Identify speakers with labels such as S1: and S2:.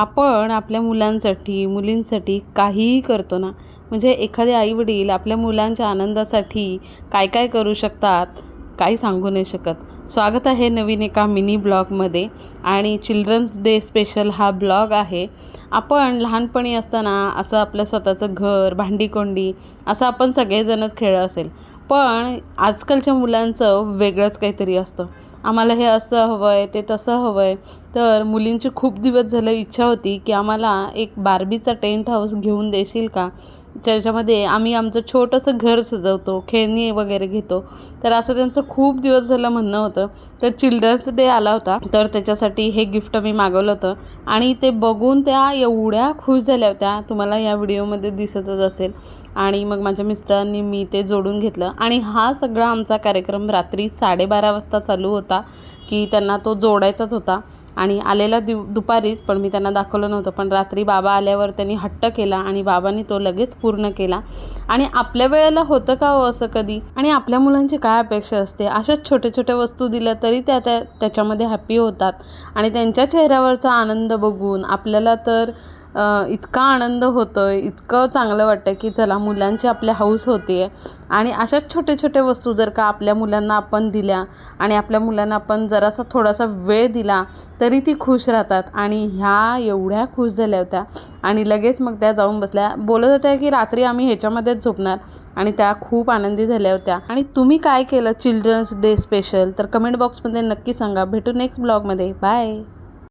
S1: आपण आपल्या मुलांसाठी मुलींसाठी काहीही करतो ना म्हणजे एखादे आईवडील आपल्या मुलांच्या आनंदासाठी काय काय करू शकतात काही सांगू नाही शकत. स्वागत आहे नवीन एका मिनी ब्लॉगमध्ये आणि चिल्ड्रन्स डे स्पेशल हा ब्लॉग आहे. आपण लहानपणी असताना असं आपलं स्वतःचं घर भांडीकोंडी असं आपण सगळेजणच खेळलं असेल. पण आजकालच्या मुलांचं वेगळंच काहीतरी असतं. आम्हाला हे असं हवं आहे ते तसं हवं आहे तर मुलींची खूप दिवस झालं इच्छा होती की आम्हाला एक बार्बीचा टेंट हाऊस घेऊन देशील का? त्याच्यामध्ये आम्ही आमचं छोटंसं घर सजवतो खेळणी वगैरे घेतो. तर असं त्यांचं खूप दिवस झालं म्हणणं होतं. तर चिल्ड्रन्स डे आला होता तर त्याच्यासाठी हे गिफ्ट मी मागवलं होतं. आणि ते बघून त्या एवढ्या खुश झाल्या होत्या तुम्हाला या व्हिडिओमध्ये दिसतच असेल. आणि मग माझ्या मिस्टरांनी मी ते जोडून घेतलं. आणि हा सगळा आमचा कार्यक्रम रात्री साडेबारा वाजता चालू होता. होता की त्यांना तो जोडायचाच होता. आणि आलेला दिव दुपारीच पण मी त्यांना दाखवलं नव्हतं. पण रात्री बाबा आल्यावर त्यांनी हट्ट केला आणि बाबांनी तो लगेच पूर्ण केला. आणि आपल्या वेळेला होतं का हो असं कधी? आणि आपल्या मुलांची काय अपेक्षा असते? अशाच छोट्या छोट्या वस्तू दिल्या तरी त्या त्या त्याच्यामध्ये हॅपी होतात. आणि त्यांच्या चेहऱ्यावरचा आनंद बघून आपल्याला तर इतका आनंद होतो आहे इतकं चांगलं वाटतं की चला मुलांची आपल्या हौस होते आहे. आणि अशाच छोटे छोटे वस्तू जर का आपल्या मुलांना आपण दिल्या आणि आपल्या मुलांना आपण जरासा थोडासा वेळ दिला तरी ती खुश राहतात. आणि ह्या एवढ्या खुश झाल्या होत्या. आणि लगेच मग त्या जाऊन बसल्या. बोलत होत्या की रात्री आम्ही ह्याच्यामध्येच झोपणार. आणि त्या खूप आनंदी झाल्या होत्या. आणि तुम्ही काय केलं चिल्ड्रन्स डे स्पेशल? तर कमेंट बॉक्समध्ये नक्की सांगा. भेटू नेक्स्ट ब्लॉगमध्ये. बाय!